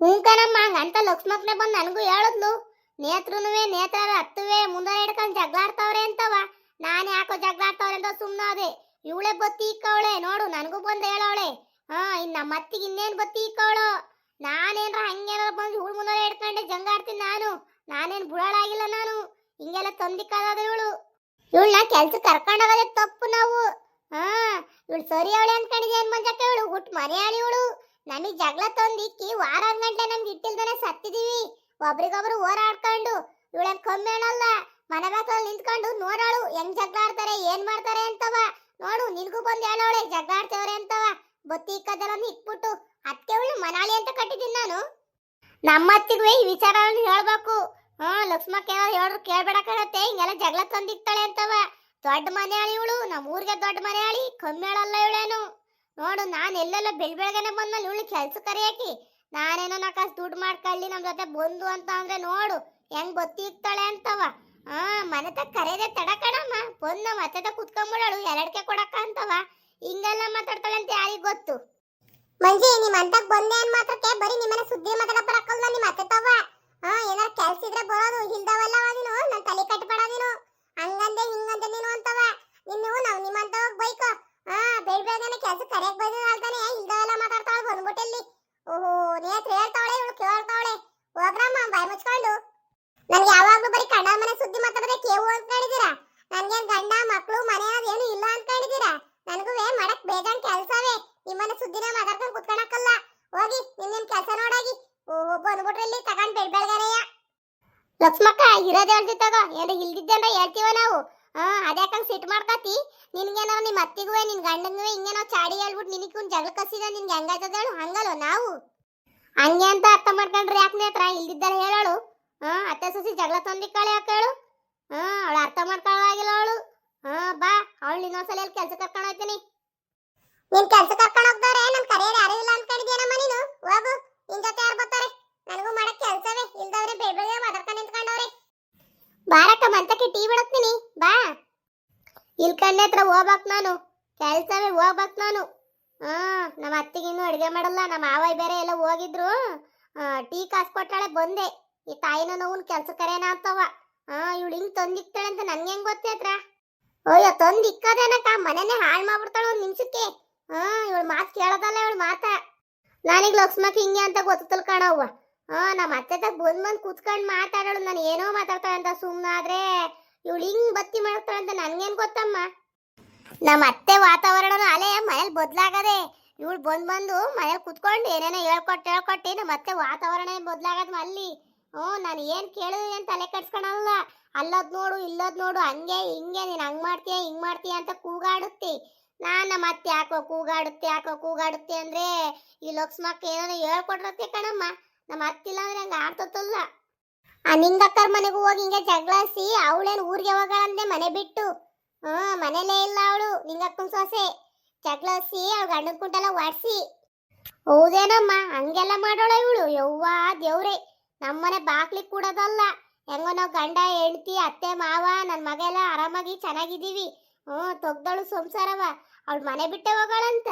Speaker 1: ಹ್ಞೂ ಕಣಮ್ಮ ಹಂಗಂತ ಲಕ್ಷ್ಮಕ್ಕನೆ ಬಂದು ನನಗೂ ಹೇಳಿದ್ಲು. ನೇತ್ರನುವೆ ನೇತ್ರ ಹತ್ತುವೆ ಮುಂದಲೆ ಹಿಡ್ಕೊಂಡು ಜಗಳ ಆಡ್ತಾವ್ರೆ ಅಂತವ. ನಾನು ಯಾಕೋ ಜಗಳ ಆಡ್ತಾವ್ರೆ ಅಂತ ಸುಮ್ಮನೆ ಅದೇ ಇವಳೆ ಬತ್ತಿ ಇಕ್ಕವಳೆ, ನೋಡು, ನನಗೂ ಬಂದು ಹೇಳವಳೆ. ಹಾ ಇನ್ನು ನಮ್ಮ ಅತ್ತಿಗೆ ಇನ್ನೇನು ಬತ್ತಿ ಇಕ್ಕವಳು? ನಾನೇನ್ರ ಹಂಗೇನಾರ ಬಂದು ಹುಳು ಮುಂದೆ ಹಿಡ್ಕೊಂಡೆ ಜಂಗಾಡ್ತೀನಿ ನಾನು. ನಾನೇನು ಬುಳಾಳಾಗಿಲ್ಲ ನಾನು. ಹಿಂಗೆಲ್ಲ ತಂದಿಕ್ಕಾದ ಇವಳು. ಇವಳನ್ನ ಕೆಲ್ಸ ಕರ್ಕೊಂಡೋಗೋದೇ ತಪ್ಪು ನಾವು. ಹಾ, ಇವಳು ಸರಿ ಅವಳೆ ಅನ್ಕೊಂಡಿದ್ದೆ ಏನ್ ಮಂಜಕ್ಕ ಇವಳು? ಹುಟ್ಟು ಮನೆಯಾಳಿ ಇವಳು. ನಮಗ್ ಜಗಳ ತಂದಿಕ್ಕಿ ವಾರ ಗಂಟೆ ನಮ್ಗೆ ಇಟ್ಟಿಲ್ದನೆ ಸತ್ತಿದೀವಿ. ಒಬ್ರಿಗೊಬ್ರು ಹೋರಾಡ್ಕೊಂಡು ಇವಳೇನ್ ಕಮ್ಮಿ ಹೇಳಲ್ಲ ಮನೆ ಬಾಕಲಲ್ಲಿ ನಿಂತ್ಕೊಂಡು ನೋಡೋಳು. ಹೆಂಗ್ ಜಗಳ ಆಡ್ತಾರೆ, ಏನ್ ಮಾಡ್ತಾರೆ ಅಂತವ. ನೋಡು, ನಿನ್ಗೂ ಬಂದು ಹೇಳೋಳೆ, ಜಗಳ ಆಡ್ತೇವ್ರೆ ಅಂತವ. ಬತ್ತಿ ಇಕ್ಕದೆಲ್ಲ ಇಕ್ಬಿಟ್ಟು ಮನಾಲಿ ಮನಾಳಿ ಅಂತ ಕಟ್ಟಿದ್ದೀನಿ ನಾನು. ನಮ್ಮ ಅತ್ತಿಗೂ ಈ ವಿಚಾರವನ್ನು ಹೇಳ್ಬೇಕು. ಹಾ, ಲಕ್ಷ್ಮಕ್ಕ ಏನಾದ್ರು ಹೇಳ್ರು ಕೇಳ್ಬೇಡ ಕಣತ್ತೆ. ಹಿಂಗೆಲ್ಲ ಜಗಳ ತಂದಿಕ್ತಾಳೆ ಅಂತವ. ದೊಡ್ಡ ಮನೆ ಇವಳು. ನಮ್ಮ ಊರಿಗೆ ದೊಡ್ಡ ಮನೆ ಆಳಿ ಕಮ್ಮಿ ಹೇಳಲ್ಲ ಇವಳೇನು. ನೋಡು, ನಾನು ಎಲ್ಲೆಲ್ಲ ಬೆಳ್ ಬೆಳಗ್ಗೆನೆ ಬಂದ್ಮೇಲೆ ಇವಳು ಕೆಲ್ಸ ಕರಿಯಾಕಿ, ನಾನೇನೋ ನಾ ಕಾಸು ದುಡ್ಡು ಮಾಡ್ಕಳ್ಳಿ ನಮ್ಮ ಜೊತೆ ಬಂದು ಅಂತ ಅಂದ್ರೆ ನೋಡು, ಹೆಂಗ್ ಬತ್ತಿ ಇಕ್ತಾಳೆ ಅಂತವ. ಹಾ, ಮನೆ ತಕ್ಕ ಕರೆಯದೆ ತಡ ಕಣಮ್ಮ. ಬಂದು ನಮ್ಮ ಅತ್ತೆ ತಕ್ಕ ಎರಡಕ್ಕೆ ಎರಡ್ಕೆ ಕೊಡಕ್ಕ ಅಂತವ. ಹಿಂಗೆಲ್ಲ ಮಾತಾಡ್ತಾಳೆ ಅಂತ ಯಾರಿಗ್ ಗೊತ್ತು? ಮಂಜಿ ನಿಮ್ಮ ಅಂತಕ್ ಬಂದೆ ಅನ್ ಮಾತ್ರಕ್ಕೆ ಬರೀ ನಿಮ್ಮನೆ ಸುದ್ದಿ ಮಾತಾಡ ಬರಕಲ್ಲ ನಿಮ್ಮ ಅತ್ತೆ ತವ ಹಾ, ಏನಾರ ಕೆಲ್ಸ ಇದ್ರೆ ಬರೋದು, ಇಲ್ದವಲ್ಲ ನೀನು ನನ್ ತಲೆ ಕಟ್ಬೇಡ ನೀನು ಹಂಗಂದೆ ಹಿಂಗಂದೆ ನೀನು ಅಂತವ ಇನ್ನು ನಾವ್ ನಿಮ್ಮಂತವಾಗ ಬೈಕ ಹಾ ಬೇಡ ಬೇಗನೆ ಕೆಲ್ಸ ಕರೆಯಕ್ ಬಂದಿನ ಅಲ್ದಾನೆ ಇಲ್ದವೆಲ್ಲ ಮಾತಾಡ್ತಾಳೆ ಬಂದ್ಬಿಟ್ಟಲ್ಲಿ ಓಹೋ ನೇತ್ರ ಹೇಳ್ತಾವಳೆ ಇವಳು ಕೇಳ್ತಾವಳೆ ಹೋಗ್ರಮ್ಮ ಬಾಯ್ ಮುಚ್ಕೊಂಡು ನನ್ಗೆ ಯಾವಾಗ್ಲೂ ಬರೀ ಕಣ್ಣ ಮನೆ ಸುದ್ದಿ ಮಾತಾಡದೆ ಕೇವು ಅನ್ಕೊಂಡಿದ್ದೀರಾ ನನ್ಗೇನ್ ಗಂಡ ಮಕ್ಳು ಮನೆ ಏನು ಇಲ್ಲ ಅನ್ಕೊಂಡಿದ್ದೀರಾ ನನಗೂ ಮಾಡಕ್ ಬೇಜಾನ್ ಕೆಲ್ಸವೇ ನಿಮ್ಮನೆ ಸುದ್ದಿನ ಮಾತಾಡ್ಕೊಂಡು ಕುತ್ಕೊಳಕ್ಕಲ್ಲ ಹೋಗಿ ನಿಮ್ ನಿಮ್ ಕೆಲ್ಸ ನೋಡಾಗಿ ಓಹೋ ಬಂದ್ಬಿಟ್ರೆ ಇಲ್ಲಿ ತಗೊಂಡ್ ಬೆಳ್ ಬೆಳಗಾನೆಯ ಲಕ್ಷ್ಮಕ್ಕ ಇರೋದೇ ಹೇಳ್ತಿ ತಗೋ ಏನು ಇಲ್ದಿದ್ದಂದ್ರೆ ಹೇಳ್ತೀವ ನಾವು ಹಾ ಅದ್ಯಾಕಂಗ್ ಸಿಟ್ ಮಾಡ್ಕತಿ ನಿನ್ಗೇನೋ ನಿಮ್ಮ ಅತ್ತಿಗೂ ನಿನ್ ಗಂಡಂಗೂ ಹಿಂಗೇನೋ ಚಾಡಿ ಹೇಳ್ಬಿಟ್ಟು ನಿನಗೂ ಜಗಳ ಕಸಿದ ನಿನ್ಗೆ ಹೆಂಗಾಯ್ತದ ಹೇಳು ಹಂಗಲ್ವ ನಾವು? ಹಂಗೆ ಅಂತ ಅರ್ಥ ಮಾಡ್ಕೊಂಡ್ರೆ ಯಾಕೆ ನೇತ್ರ? ಇಲ್ದಿದ್ದಲ್ಲ ಹೇಳೋಳು ಹಾ ಅತ್ತೆ ಸೊಸಿ ಜಗಳ ತಂದಿಕ್ಕಾಳೆ ಯಾಕೆ ಹೇಳು? ಹಾ ಅವಳು ಅರ್ಥ ಮಾಡ್ಕೊಳ್ಳಾಗಿಲ್ಲ ಅವಳು. ಹಾ ಬಾ ಅವಳು ಇನ್ನೊಂದ್ಸಲ ಎಲ್ಲಿ ಕೆಲಸ ಕರ್ಕೊಂಡು ಹೋಗ್ತೀನಿ. ನೀನ್ ಕೆಲಸ ಕರ್ಕೊಂಡು ಹೋಗ್ತಾರೆ ನನ್ ಕರೆಯರ್ ಯಾರು ಇಲ್ಲ ಅನ್ಕೊಂಡಿದ್ಯೇನಮ್ಮ ನೀನು ಹೋಗು ನಿನ್ ಜೊತೆ ಯಾರು ಬರ್ತಾರೆ? ನನಗೂ ಮಾಡಕ್ ಕೆಲಸವೇ ಇಲ್ದವ್ರೆ ಬೇಬೆಗೆ ಮಾತಾಡ್ಕೊಂಡು ನಿಂತ್ಕೊಂಡವ್ರೆ. ಬಾರಕ್ಕ ಮಂತಕ್ಕೆ ಟೀ ಬಿಡತ್ತೀನಿ ಬಾ. ಇಲ್ಕಂಡೆ ಹತ್ರ ಹೋಗ್ಬೇಕ್ ನಾನು. ಕೆಲ್ಸವೇ ಹೋಗ್ಬೇಕ್ ನಾನು. ಹಾ ನಮ್ಮ ಅತ್ತಿಗಿನ್ನು ಅಡುಗೆ ಮಾಡಲ್ಲ. ನಮ್ಮ ಮಾವ ಬೇರೆ ಎಲ್ಲ ಹೋಗಿದ್ರು. ಟೀ ಕಾಸ್ ಕೊಟ್ಟಾಳೆ, ಬಂದೆ. ಈ ತಾಯಿನ ನೋವು ಕೆಲ್ಸ ಕರೆಯನ ಅಂತವ. ಹಾ ಇವಳು ಹಿಂಗ್ ತಂದಿಕ್ತಾಳೆ ಅಂತ ನನ್ಗೆ ಹೆಂಗ್ ಗೊತ್ತೇ ಹತ್ರ? ಅಯ್ಯೋ, ತಂದಿಕ್ಕದೇನಕ್ಕ? ಮನೆನೇ ಹಾಳು ಮಾಡ್ಬಿಡ್ತಾಳೆ ಒಂದ್ ನಿಮಿಷಕ್ಕೆ. ಹಾ, ಇವಳು ಮಾತು ಕೇಳೋದಲ್ಲ ಇವಳು ಮಾತ. ನಾನೀಗ ಲಕ್ಷ್ಮಕ್ಕೆ ಹಿಂಗೆ ಅಂತ ಗೊತ್ತಲ್ ಕಾಣವ್ವ ಹಾ ನಮ್ಮ ಅತ್ತೆ ತಗ ಬಂದ್ ಬಂದ್ ಕುತ್ಕೊಂಡ್ ಮಾತಾಡೋಳು. ನಾನು ಏನೋ ಮಾತಾಡ್ತಾಳೆ ಅಂತ ಸುಮ್ಮನಾದ್ರೆ ಇವಳು ಹಿಂಗ್ ಬತ್ತಿ ಮಾಡ್ತಾಳೆ ಅಂತ ನನ್ಗೇನ್ ಗೊತ್ತಮ್ಮ? ನಮ್ಮ ಅತ್ತೆ ವಾತಾವರಣ ಅಲೆ, ಮನೇಲಿ ಬದ್ಲಾಗದೆ. ಇವಳು ಬಂದ್ ಬಂದು ಮನೇಲಿ ಕುತ್ಕೊಂಡು ಏನೇನೋ ಹೇಳ್ಕೊಟ್ಟು ಹೇಳ್ಕೊಟ್ಟು ನಮ್ಮ ಅತ್ತೆ ವಾತಾವರಣ ಬದ್ಲಾಗದ್ ಅಲ್ಲಿ ಹ್ಞೂ, ನಾನು ಏನು ಕೇಳಿದ್ರೆ ಏನು ತಲೆ ಕಟ್ಸ್ಕೊಳಲ್ಲ ಅಲ್ಲದ್ ನೋಡು, ಇಲ್ಲದ್ ನೋಡು, ಹಂಗೆ, ಹಿಂಗೆ, ನೀನು ಹಂಗೆ ಮಾಡ್ತೀಯ, ಹಿಂಗೆ ಮಾಡ್ತೀಯ ಅಂತ ಕೂಗಾಡುತ್ತೆ. ನಾನು ನಮ್ಮ ಅತ್ತೆ ಯಾಕೋ ಕೂಗಾಡುತ್ತೆ ಯಾಕೋ ಕೂಗಾಡುತ್ತೆ ಅಂದ್ರೆ ಈ ಲಕ್ಷ್ಮಕ್ಕ ಏನೋ ಹೇಳ್ಕೊಟ್ರತ್ತೆ ಕಣಮ್ಮ. ನಮ್ಮ ಅತ್ತಿಲ್ಲ ಅಂದ್ರೆ ಹಂಗೆ ಆಡ್ತತ್ತಲ್ಲ ನಿಂಗಕ್ಕರ ಮನೆಗೂ ಹೋಗಿ ಹಿಂಗೆ ಜಗಳಾಸಿ ಅವಳೇನು ಊರಿಗೆ ಹೋಗಳಂದೆ ಮನೆ ಬಿಟ್ಟು. ಹ್ಞೂ, ಮನೇಲೇ ಇಲ್ಲ ಅವಳು, ನಿಂಗಕ್ಕನ ಸೊಸೆ. ಜಗಳಾಸಿ ಅವಳು ಗಂಡನ ಕುಂಟೆಲ್ಲ ಒಡ್ಸಿ. ಹೌದೇನಮ್ಮ, ಹಂಗೆಲ್ಲ ಮಾಡೋಳ ಇವಳು. ಯವ್ವ, ದೇವ್ರೆ, ನಮ್ಮನೆ ಬಾಕ್ಲಿ ಕೂಡೋದಲ್ಲ. ಹೆಂಗೋ ನಾವು ಗಂಡ, ಹೆಂಡ್ತಿ, ಅತ್ತೆ, ಮಾವ ನನ್ನ ಮಗ ಎಲ್ಲ ಆರಾಮಾಗಿ ಚೆನ್ನಾಗಿದ್ದೀವಿ. ಹ್ಞೂ, ತೊಗ್ದಳು ಸಂಸಾರವ. ಅವಳು ಮನೆ ಬಿಟ್ಟೆ ಹೋಗಳಂತ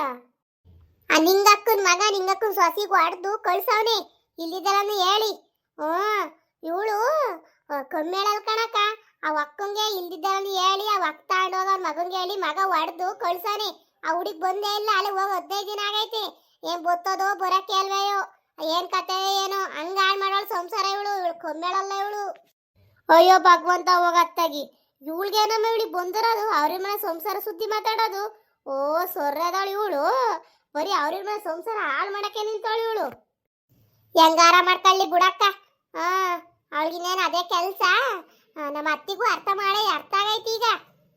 Speaker 1: ಆ, ನಿಂಗಕ್ಕನ ಮಗ, ನಿಂಗಕ್ಕನ ಸೊಸಿಗೆ ಹೊಡೆದು ಕಳ್ಸವನೆ. ಇಲ್ಲಿದ್ದಲ್ಲ ಹೇಳಿ. ಹ್ಞೂ ಇವಳು ಕಮ್ಮಿ ಕಣಕ ಆ ಅಕ್ಕಂಗೆ ಇಲ್ದಿದ್ದವನ್ ಹೇಳಿ ಆ ಅಕ್ಕ ತಗೊಂಡೋಗ ಅವ್ರ ಮಗಂಗೆ ಹೇಳಿ ಮಗ ಹೊಡೆದು ಕಳ್ಸಾನೆ. ಆ ಹುಡುಗಿ ಬಂದೇ ಇಲ್ಲ, ಅಲ್ಲಿ ಹೋಗಿ ಹದಿನೈದು ದಿನ ಆಗೈತಿ. ಏನ್ ಬತ್ತದೋ ಬರಕ್ಕೆ ಅಲ್ವೇಯೋ. ಏನ್ ಕತೆ ಏನೋ, ಹಂಗ ಹಾಳು ಮಾಡೋಳು ಸಂಸಾರ ಇವಳು ಇವಳು ಕಮ್ಮೇಳಲ್ಲ ಇವಳು. ಅಯ್ಯೋ ಭಗವಂತ ಹೋಗತ್ತಾಗಿ ಇವಳಿಗೇನಮ್ಮ ಇವಳಿಗೆ ಬಂದಿರೋದು? ಅವ್ರ ಮನೆ ಸಂಸಾರ ಸುದ್ದಿ ಮಾತಾಡೋದು? ಓ ಸೊರ್ರದವಳು ಇವಳು. ಬರೀ ಅವ್ರ ಮನೆ ಸಂಸಾರ ಹಾಳು ಮಾಡಕ್ಕೆ ನಿಂತವಳು ಇವಳು. ಹೆಂಗಾರ ಮಾಡ್ಕೊಳ್ಳಿ ಬುಡಕ್ಕ. ಹಾ ಅವಳಿಗಿನ್ನೇನು ಅದೇ ಕೆಲಸ? ನಮ್ಮ ಅತ್ತಿಗೂ ಅರ್ಥ ಮಾಡಿ ಅರ್ಥ ಆಗೈತಿ ಈಗ.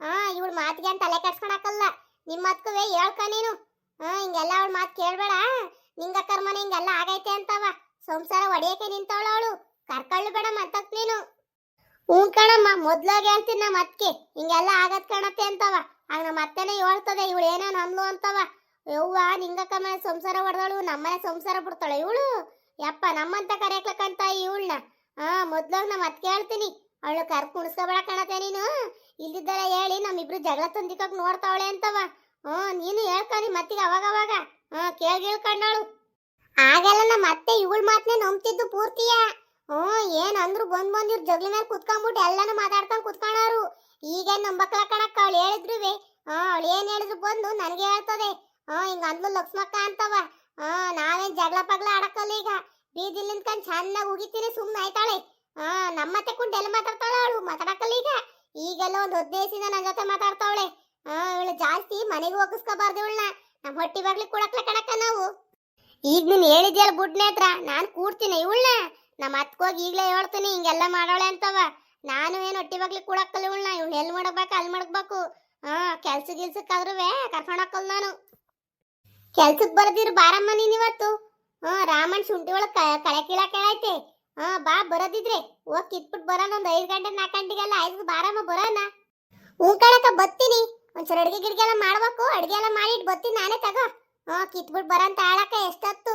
Speaker 1: ಹಾ ಇವಳು ಮಾತಿಗೆ ಅಂತ ತಲೆ ಕೆಡ್ಸ್ಕೊಳಕಲ್ಲ ನಿಮ್ಮ ಅತ್ಕವೇ ಹೇಳ್ಕ ನೀನು. ಹಾ ಹಿಂಗೆಲ್ಲ ಅವಳ ಮಾತು ಕೇಳಬೇಡ. ನಿಂಗ ಮನೆ ಹಿಂಗೆಲ್ಲ ಆಗೈತೆ ಅಂತವ. ಸಂಸಾರ ಒಡೆಯಕ್ಕೆ ನಿಂತವಳು ಅವಳು. ಕರ್ಕೊಳ್ಳು ಬೇಡ ಮತ್ತಕ್ ನೀನು. ಹ್ಞೂ ಕಣಮ್ಮ, ಮೊದ್ಲಾಗೆ ಹೇಳ್ತೀನಿ ನಮ್ಮ ಅತ್ತಿಗೆ. ಹಿಂಗೆಲ್ಲ ಆಗತ್ ಕಣತ್ತೆ ಅಂತವ. ಆಗ ನಮ್ಮ ಅತ್ತೆನೇ ಹೇಳ್ತದೆ, ಇವಳು ಏನೋ ಅಂದ್ಲು ಅಂತವ. ಯವ್ವ ನಿಂಗಕ್ಕ ಮನೆ ಸಂಸಾರ ಹೊಡೆದಳು ನಮ್ಮನೆ ಸಂಸಾರ ಬಿಡ್ತಾಳೆ ಇವಳು. ಯಪ್ಪ, ನಮ್ಮಂತ ಕರೆಯಕ್ಲಕ್ಕಂತ ಇವಳನ್ನ ಹಾ, ಮೊದ್ಲಾಗ ನಮ್ಮ ಅತ್ಕೆ ಹೇಳ್ತೀನಿ ಅವಳು ಕರ್ ಕುಣಿಸ್ಕೊಬೇಡ ನೀನು. ಇಲ್ದಿದ್ದಲ್ಲ ಹೇಳಿ ನಮ್ಮಿಬ್ರು ಜಗಳ ತಂದಿಕೋಕ್ ನೋಡ್ತಾವಳೆ ಅಂತವ. ಹ್ಞೂ, ನೀನು ಹೇಳ್ಕೊನಿ ಮತ್ತಿಗೆ ಅವಾಗ ಅವಾಗ ಹ್ಞೂ, ಕೇಳಿ ಕೇಳ್ಕೊಂಡವಳು ಆಗೆಲ್ಲ ನಮ್ಮ ಅತ್ತೆ ಇವಳ ಮಾತನ್ನೇ ನಂಬ್ತಿದ್ದು ಪೂರ್ತಿಯ. ಹ್ಞೂ, ಏನು ಅಂದ್ರು ಬಂದು ಬಂದ್ ಇವ್ರ ಜಗ್ಲಿ ಮೇಲೆ ಎಲ್ಲಾನು ಮಾತಾಡ್ಕೊಂಡು ಕುತ್ಕೊಂಡವ್ರು ಈಗ ನಂಬಕ್ಲ ಕಣಕ್ಕ, ಅವಳು ಹೇಳಿದ್ರುವೆ. ಹ್ಞೂ, ಅವಳು ಏನು ಹೇಳಿದ್ರು ಬಂದು ನನಗೆ ಹೇಳ್ತದೆ. ಹ್ಞೂ, ಹಿಂಗೆ ಅಂದ್ಲು ಲಕ್ಷ್ಮಕ್ಕ ಅಂತವ. ಹಾ ನಾವೇನು ಜಗಳ ಪಗ್ಲ ಆಡಕ್ಕಲ್ಲ ಈಗ. ಬೀದಿಲ್ ನಿಂತ್ಕೊಂಡ್ ಚೆನ್ನಾಗಿ ಉಗಿತೀನಿ ಸುಮ್ನೆ ಆಯ್ತಾಳೆ. ಹಾ ನಮ್ಮತ್ತೆ ಕುಂಟು ಎಲ್ಲಿ ಮಾತಾಡ್ತಾಳೆ ಅವಳು? ಮಾತಾಡಕಲ್ಲ ಈಗ? ಈಗೆಲ್ಲ ಒಂದು ಉದ್ದೇಶದಿಂದ ನನ್ನ ಜೊತೆ ಮಾತಾಡ್ತಾವಳೆ. ಹಾ ಇವಳು ಜಾಸ್ತಿ ಮನೆಗೆ ಹೋಗಿಸ್ಕೋಬಾರ್ದು ಇವಳನ್ನ. ನಮ್ಮ ಹೊಟ್ಟಿ ಬಾಗ್ಲಿ ಕೊಡಕ್ಲ ಕಣಕ್ಕ ನಾವು. ಈಗ ನೀನ್ ಹೇಳಿದ್ಯಲ್ಲ ಬುಡ್ನೆ ಹತ್ರ, ನಾನ್ ಕೂಡ್ತೀನಿ ಇವಳನ್ನ. ನಮ್ಮ ಅತ್ಕೋಗಿ ಈಗಲೇ ಹೇಳ್ತೀನಿ, ಹಿಂಗೆಲ್ಲ ಮಾಡೋಳೆ ಅಂತವ. ನಾನು ಏನು ಹೊಟ್ಟಿ ಬಗ್ಲಿ ಕೂಡಕ್ಕಲ್ಲ ಇವಳನ್ನ? ಇವ್ನು ಎಲ್ಲಿ ಮಾಡಬೇಕು ಅಲ್ಲಿ ಮಾಡಬೇಕು ಹಾ ಕೆಲ್ಸ ಗಿಲ್ಸಕ್ಕಾದ್ರೂ ಕರ್ಕೊಂಡೋಕಲ್ ನಾನು. ಕೆಲ್ಸಕ್ಕೆ ಬರದಿರು ಬಾರಮ್ಮ ನೀನು ಇವತ್ತು? ಹಾ, ರಾಮನ್ ಶುಂಠಿ ಒಳಗ್ ಕಳೆ ಕೀಳ ಕೇಳೈತೆ ಹಾ, ಬಾ, ಬರೋದಿದ್ರೆ. ಹೋಗ್ ಕಿತ್ಬಿಟ್ಟು ಬರೋಣ, ಒಂದ್ ಐದು ಗಂಟೆ ನಾಲ್ಕು ಗಂಟೆಗೆಲ್ಲ ಐದು ಬಾರಮ್ಮ, ಬರೋಣ. ಹ್ಞೂ ಕಣಕ್ಕ ಬತ್ತೀನಿ ಒಂಚೂರು ಅಡ್ಗೆ ಗಿಡ್ಗೆ ಎಲ್ಲ ಮಾಡ್ಬೇಕು. ಅಡ್ಗೆ ಎಲ್ಲ ಮಾಡಿಟ್ಟು ಬತ್ತೀನಿ ನಾನೇ ತಗೋ. ಹಾ ಕಿತ್ಬಿಟ್ಟು ಬರಂತ ಆಳಕ್ಕ ಎಷ್ಟೊತ್ತು?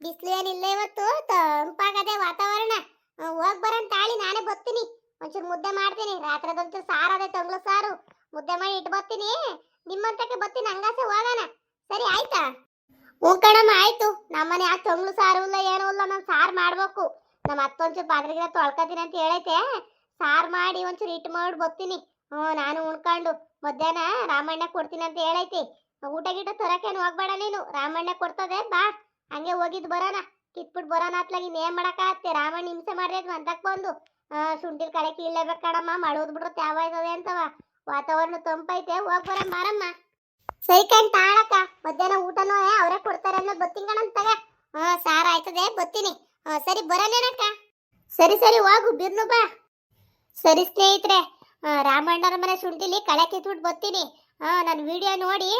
Speaker 1: ಬಿಸಿಲು ಏನಿಲ್ಲ ಇವತ್ತು. ತಂಪಾಗದೆ ವಾತಾವರಣ. ಹೋಗ್ ಬರಂತ ತಾಳಿ ನಾನೇ ಬತ್ತೀನಿ ಒಂಚೂರು ಮುದ್ದೆ ಮಾಡ್ತೀನಿ. ರಾತ್ರದಂತೂ ಸಾರು ಅದೇ ತಂಗ್ಳು ಸಾರು. ಮುದ್ದೆ ಮಾಡಿ ಇಟ್ಟು ಬತ್ತೀನಿ ನಿಮ್ಮಂತಕ್ಕೆ ಬತ್ತೀನಿ ಹಂಗಾಸೆ ಹೋಗೋಣ. ಸರಿ, ಆಯ್ತಾ? ಹ್ಞೂ ಕಣಮ್ಮ ಆಯ್ತು. ನಮ್ಮನೆ ಯಾಕೆ ತಂಗ್ಳು ಸಾರು ಇಲ್ಲ ಏನೂ ಇಲ್ಲ ನಾನು ಸಾರು ಮಾಡ್ಬೇಕು. ನಮ್ಮ ಅತ್ತೊಂಚೂರು ಪಾತ್ರೆಗಿರ ತೊಳ್ಕೊತೀನಿ ಅಂತ ಹೇಳೈತೆ. ಸಾರು ಮಾಡಿ ಒಂಚೂರು ಇಟ್ಟು ಮಾಡಿ ಬರ್ತೀನಿ ಹ್ಞೂ ನಾನು ಉಣ್ಕೊಂಡು ಮಧ್ಯಾಹ್ನ ರಾಮಣ್ಣ ಕೊಡ್ತೀನಿ ಅಂತ ಹೇಳೈತಿ. ಊಟ ಗೀಟ ತರಕೇನು ಹೋಗ್ಬೇಡ ನೀನು. ರಾಮಣ್ಣ ಕೊಡ್ತದೆ ಬಾ. ಹಂಗೆ ಹೋಗಿದ್ದು ಬರೋಣ. ಕಿತ್ಬಿಟ್ಟು ಬರೋಣ ಅತ್ಲಾಗಿ ಇನ್ನೇನು ಮಾಡೋಕ್ಕಾಗತ್ತೆ? ರಾಮಣ್ಣ ಹಿಂಸೆ ಮಾಡ್ರಿ ಅಂತಕ್ ಬಂದು. ಆ, ಶುಂಠಿಲ್ ಕಡೆ ಕೀಳಲೇಬೇಕು ಕಣಮ್ಮ ಬಿಟ್ರೆ ತ್ಯಾವ ಆಯ್ತದೆ ಅಂತವ. ವಾತಾವರಣ ತಂಪೈತೆ ಹೋಗ್ ಬರಮ್ಮ ಸರಿ ಕಣ್, ತಾಳಕ್ಕ. ಮಧ್ಯಾಹ್ನ ಊಟನೂ ಅವರೇ ಕೊಡ್ತಾರೆ ಅನ್ನೋದು ಬತ್ತೀನಿ ಅಂತ ತಗ. ಹಾ, ಸಾರ ಆಯ್ತದೆ ಬತ್ತೀನಿ ಹಾ, ಸರಿ ಬರಲೇನಕ್ಕ ಸರಿ ಸರಿ, ಹೋಗು, ಬಿರ್ನು ಬಾ. ಸರಿ, ಸ್ನೇಹಿತರೆ. ರಾಮಣ್ಣರ ಮನೆ ಶುಂಠಿಲಿ ಕಳೆ ಕಿತ್ಬಿಟ್ಟು ಬತ್ತೀನಿ ಹಾ, ನನ್ನ ವಿಡಿಯೋ ನೋಡಿ.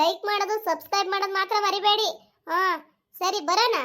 Speaker 1: ಲೈಕ್ ಮಾಡೋದು ಸಬ್ಸ್ಕ್ರೈಬ್ ಮಾಡೋದು ಮಾತ್ರ ಮರಿಬೇಡಿ. ಹಾ, ಸರಿ, ಬರೋಣ.